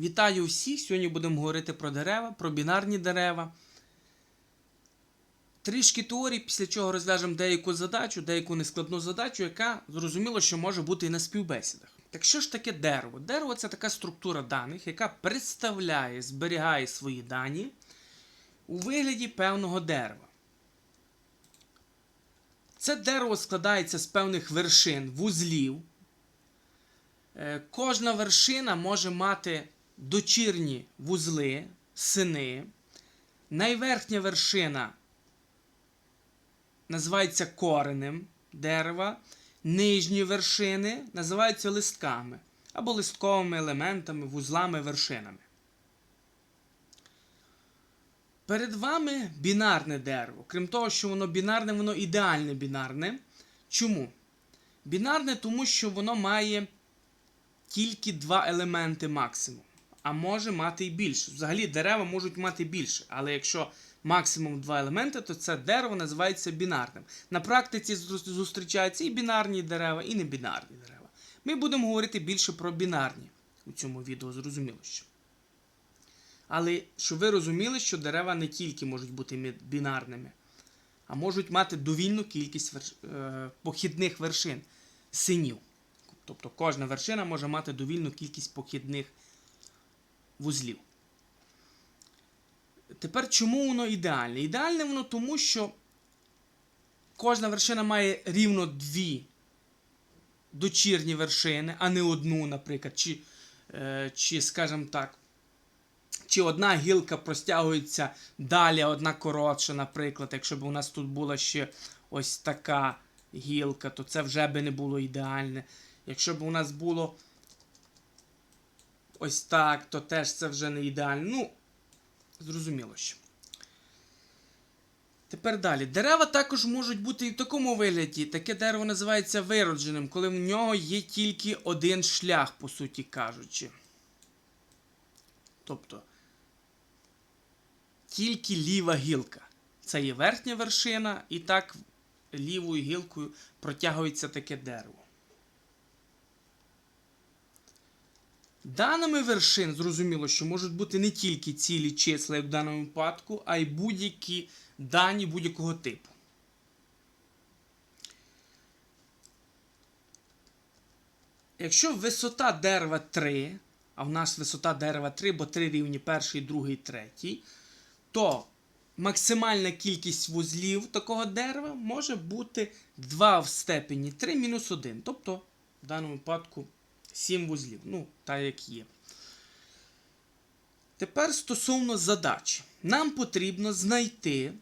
Вітаю всіх! Сьогодні будемо говорити про дерева, про бінарні дерева. Трішки теорії, після чого розв'яжемо деяку задачу, деяку нескладну задачу, яка зрозуміло, що може бути і на співбесідах. Так що ж таке дерево? Дерево це така структура даних, яка представляє, зберігає свої дані у вигляді певного дерева. Це дерево складається з певних вершин, вузлів. Е, Кожна вершина може мати дочірні вузли, сини. Найверхня вершина називається коренем дерева. Нижні вершини називаються листками або листковими елементами, вузлами, вершинами. Перед вами бінарне дерево. Крім того, що воно бінарне, воно ідеальне бінарне. Чому? Бінарне, тому що воно має тільки два елементи максимум, а може мати і більше. Взагалі дерева можуть мати більше, але якщо максимум два елементи, то це дерево називається бінарним. На практиці зу- зустрічаються і бінарні дерева, і небінарні дерева. Ми будемо говорити більше про бінарні у цьому відео, зрозуміло що. Але щоб ви розуміли, що дерева не тільки можуть бути бінарними, а можуть мати довільну кількість верш- е, похідних вершин, синів. Тобто кожна вершина може мати довільну кількість похідних вузлів. Тепер чому воно ідеальне? Ідеальне воно тому, що кожна вершина має рівно дві дочірні вершини, а не одну, наприклад, чи, е, чи скажімо так, чи одна гілка простягується далі, одна коротша, наприклад. Якщо б у нас тут була ще ось така гілка, то це вже би не було ідеальне. Якщо б у нас було ось так, то теж це вже не ідеально. Ну, зрозуміло що. Тепер далі. Дерева також можуть бути і в такому вигляді. Таке дерево називається виродженим, коли в нього є тільки один шлях, по суті кажучи. Тобто тільки ліва гілка. Це є верхня вершина, і так лівою гілкою протягується таке дерево. Даними вершин зрозуміло, що можуть бути не тільки цілі числа, як в даному випадку, а й будь-які дані будь-якого типу. Якщо висота дерева 3, а в нас висота дерева 3, бо 3 рівні перший, другий, третій, то максимальна кількість вузлів такого дерева може бути 2 в степені 3 мінус 1. Тобто, в даному випадку 7 вузлів. Ну, так як є. Тепер стосовно задачі. Нам потрібно знайти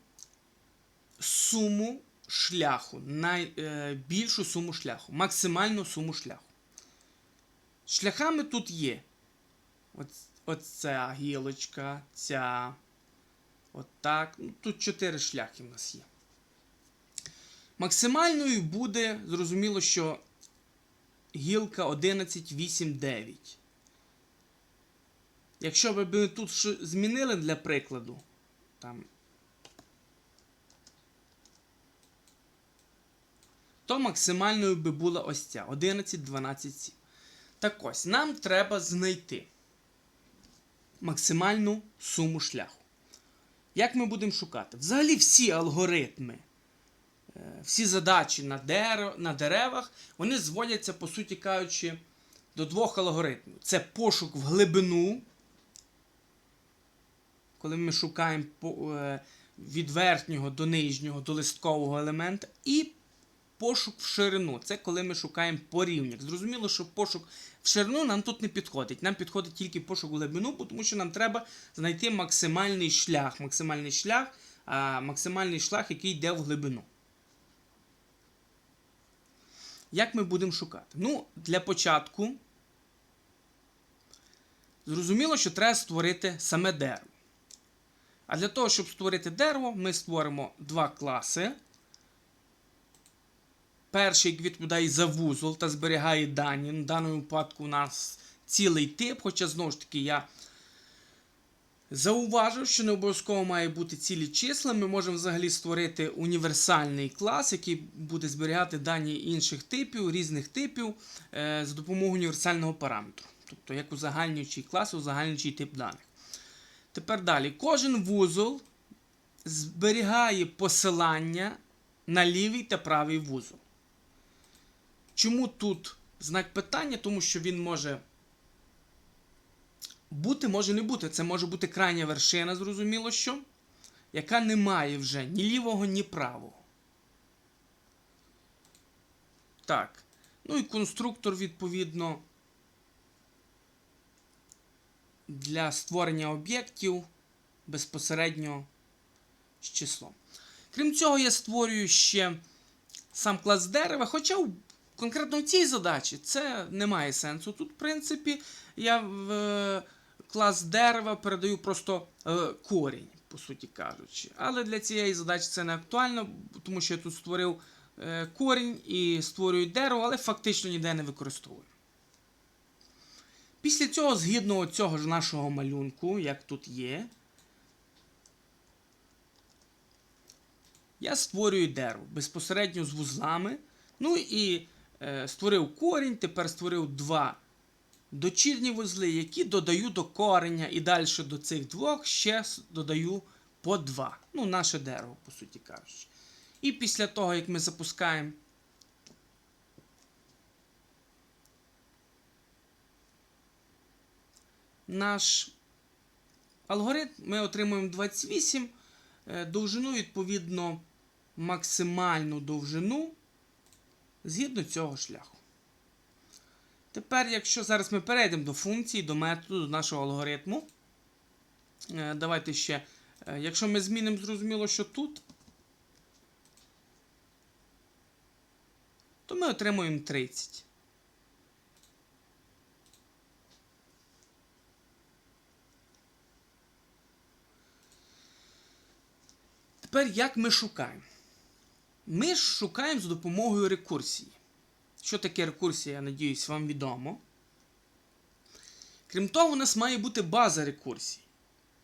суму шляху, найбільшу суму шляху, максимальну суму шляху. Шляхами тут є. От, оця гілочка, ця. Отак. Ну, тут чотири шляхи в нас є. Максимальною буде, зрозуміло, що гілка 11, 8, 9. Якщо б ми тут змінили для прикладу, там, то максимальною би була ось ця 11, 12, Так ось, нам треба знайти максимальну суму шляху. Як ми будемо шукати? Взагалі всі алгоритми, всі задачі на, дерев, на деревах, вони зводяться, по суті кажучи, до двох алгоритмів. Це пошук в глибину, коли ми шукаємо е, від верхнього до нижнього до листкового елемента, і пошук в ширину. Це коли ми шукаємо порівняк. Зрозуміло, що пошук в ширину нам тут не підходить. Нам підходить тільки пошук в глибину, тому що нам треба знайти максимальний шлях. Максимальний шлях, максимальний шлях, який йде в глибину. Як ми будемо шукати? Ну, для початку. Зрозуміло, що треба створити саме дерево. А для того, щоб створити дерево, ми створимо два класи. Перший відповідає за вузол та зберігає дані. В даному випадку у нас цілий тип, хоча знову ж таки я зауважив, що не обов'язково має бути цілі числа. Ми можемо взагалі створити універсальний клас, який буде зберігати дані інших типів, різних типів е, за допомогою універсального параметру. Тобто як узагальнюючий клас, узагальнюючий тип даних. Тепер далі. Кожен вузол зберігає посилання на лівий та правий вузол. Чому тут знак питання? Тому що він може бути, може не бути. Це може бути крайня вершина, зрозуміло що, яка не має вже ні лівого, ні правого. Так. Ну і конструктор, відповідно, для створення об'єктів безпосередньо з числом. Крім цього, я створюю ще сам клас дерева, хоча конкретно в цій задачі це не має сенсу. Тут, в принципі, я в клас дерева передаю просто е, корінь, по суті кажучи. Але для цієї задачі це не актуально, тому що я тут створив е, корінь і створюю дерево, але фактично ніде не використовую. Після цього, згідно цього ж нашого малюнку, як тут є, я створюю дерево безпосередньо з вузлами. Ну і е, створив корінь, тепер створив два дочірні вузли, які додаю до кореня, і далі до цих двох ще додаю по два. Ну, наше дерево, по суті кажучи. І після того, як ми запускаємо наш алгоритм, ми отримуємо 28 е, довжину, відповідно, максимальну довжину згідно цього шляху. Тепер, якщо зараз ми перейдемо до функції, до методу, до нашого алгоритму, е, давайте ще, е, якщо ми змінимо, зрозуміло, що тут, то ми отримуємо 30. Тепер як ми шукаємо? Ми шукаємо за допомогою рекурсії. Що таке рекурсія, я надіюсь, вам відомо. Крім того, у нас має бути база рекурсії.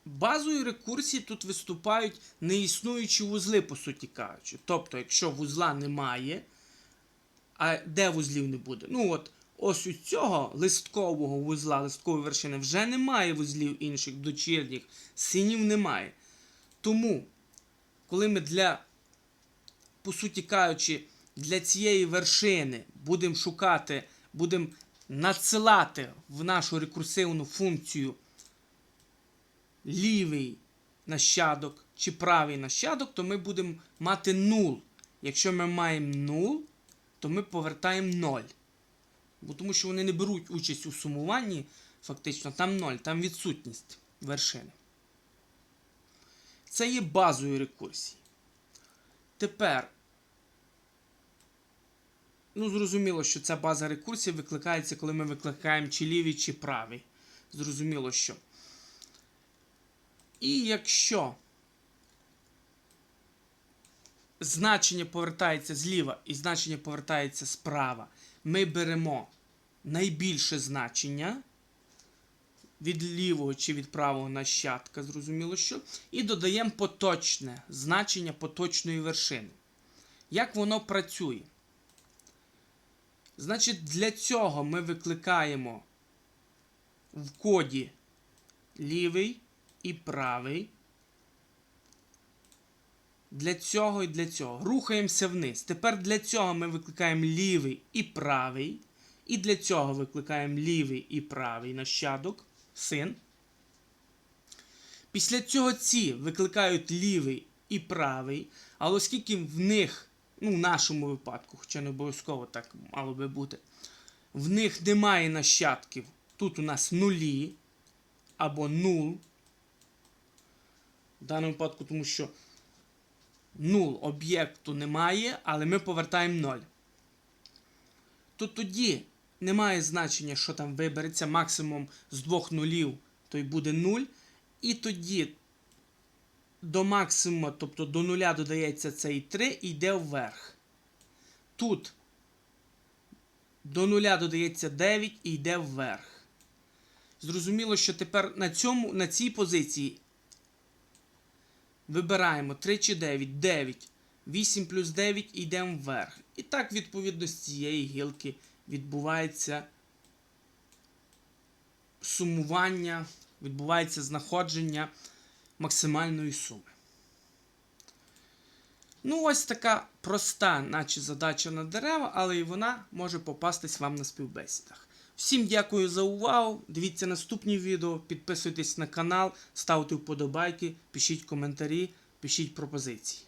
Базою рекурсії тут виступають неіснуючі вузли, по суті кажучи. Тобто, якщо вузла немає, а де вузлів не буде? Ну от, ось у цього листкового вузла, листкової вершини, вже немає вузлів інших дочірніх, синів немає. Тому, коли ми для, по суті кажучи, для цієї вершини будемо шукати, будемо надсилати в нашу рекурсивну функцію лівий нащадок чи правий нащадок, то ми будемо мати 0. Якщо ми маємо 0, то ми повертаємо 0. Бо тому що вони не беруть участь у сумуванні, фактично, там 0, там відсутність вершини. Це є базою рекурсії. Тепер, ну, зрозуміло, що ця база рекурсії викликається, коли ми викликаємо чи лівий, чи правий. Зрозуміло, що. І якщо значення повертається зліва і значення повертається справа, ми беремо найбільше значення від лівого чи від правого нащадка, зрозуміло що, і додаємо поточне значення поточної вершини. Як воно працює? Значить, для цього ми викликаємо в коді лівий і правий. Для цього і для цього. Рухаємося вниз. Тепер для цього ми викликаємо лівий і правий. І для цього викликаємо лівий і правий нащадок, син. Після цього ці викликають лівий і правий. Але оскільки в них, ну в нашому випадку, хоча не обов'язково так мало би бути, в них немає нащадків. Тут у нас нулі або нул. В даному випадку, тому що нул об'єкту немає, але ми повертаємо 0. То тоді немає значення, що там вибереться максимум з двох нулів, то й буде 0. І тоді до максимуму, тобто до нуля додається цей 3 і йде вверх. Тут до нуля додається 9 і йде вверх. Зрозуміло, що тепер на, цьому, на цій позиції вибираємо 3 чи 9, 9. 8 плюс 9 і йдемо вверх. І так, відповідно, з цієї гілки відбувається сумування, відбувається знаходження максимальної суми. Ну, ось така проста, наче задача на дерева, але і вона може попастись вам на співбесідах. Всім дякую за увагу. Дивіться наступні відео, підписуйтесь на канал, ставте вподобайки, пишіть коментарі, пишіть пропозиції.